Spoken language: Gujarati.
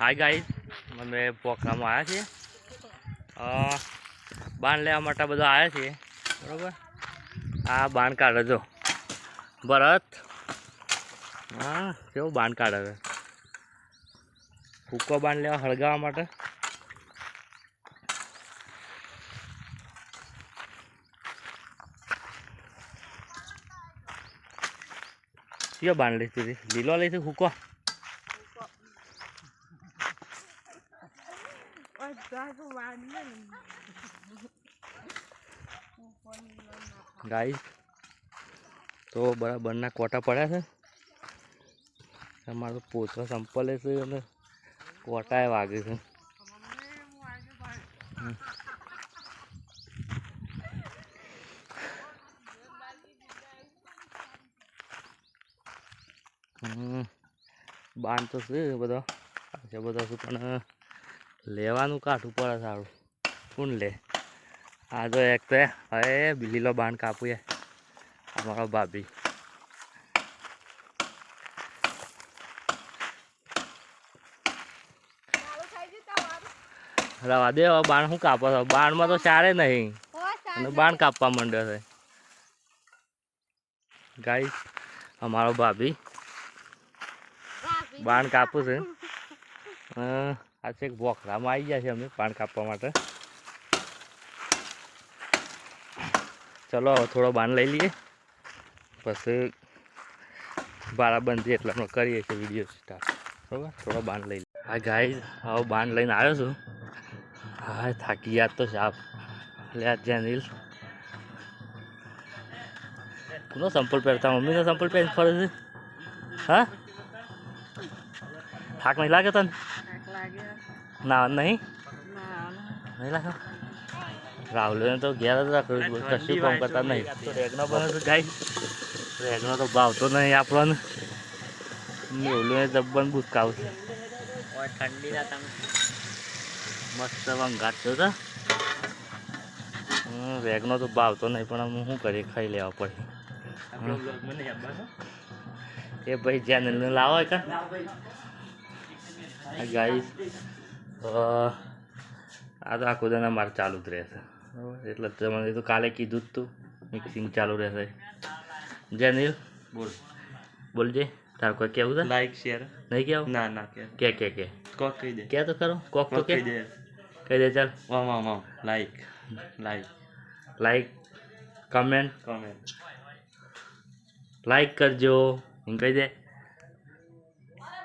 હાય ગાઈસ અમે પોખરામાં આવ્યા છીએ. બાણ લેવા માટે બધા આવ્યા છીએ. બરોબર? આ બાણ કાઢે જો. ભરત. હા, કેવું બાણ કાઢે ફૂકો બાણ લેવા હળગાવવા માટે. કયો બાણ લઈશું લીલો લઈશું ફૂકો ગાઈસ તો બરાબરના કોટા પડ્યા છે અમારો પોતા સંપલે છે અને કોટાએ વાગે છે. હમ. તો છે બધા છે બધા છે પણ લેવાનું કાઠું પડે સારું. કોણ લે? આ તો એક તો હવે લીલો બાણ કાપીએ અમારો ભાભી. રવા દે હવે બાણ શું કાપો છો? બાણમાં તો ચારે નહીં. અને બાણ કાપવા માંડ્યો છે. ગાઈ અમારો ભાભી. બાણ કાપું છે. આ છે બોખરામાં આવી ગયા છે અમે બાણ કાપવા માટે. ચલો, હવે થોડો બાંધ લઈ લઈએ. પછી બારાબંધી એટલે કરીએ છીએ વીડિયો સ્ટાર્ટ બરાબર? થોડો બાંધ લઈ લઈએ. હા ગાઈ હવે બાંધ લઈને આવ્યો છું. હા, થાકી યાદ તો સાપ લે જેનિલ કોનો સંપલ પહેરતા? મમ્મીનો સંપલ પહેરી ફરે છે? હા? થાક નહીં લાગે તને? ના નહીં? નહીં લાગે? રાહુલને તો ઘેર જ રાખ્યું કશું કામ કરતા નહીં. રેગનો બને તો ગાય રેગનો તો ભાવતો નહીં આપણને. મેવલું જબ્બન બુસકાવ છે. ઠંડીના તમે. મસ્ત વંઘાટ છો તો હમ, રેગનો તો ભાવતો નહીં પણ હું શું કરીએ ખાઈ લેવા પડે. આપણો બ્લોગ મને આપવાનો એ ભાઈ જ્યાં ને લાવો કા ગાઈસ આ તો આખો દાના મારે ચાલુ જ રહેશે. એટલે તમને તો કાલે કીધું જ તું. મિક્સિંગ ચાલુ રહેશે. જેનિલ બોલ. બોલજે તાર કોઈ કેવું છે? લાઈક શેર નહીં કેવું? ના ના કે. કે કે કે. કોક કહી દે. કે તો કરો કોક તો કહી દે. કહી દે ચાલ. વાહ વાહ વાહ. Like like like comment comment like કરજો. એમ કહી દે.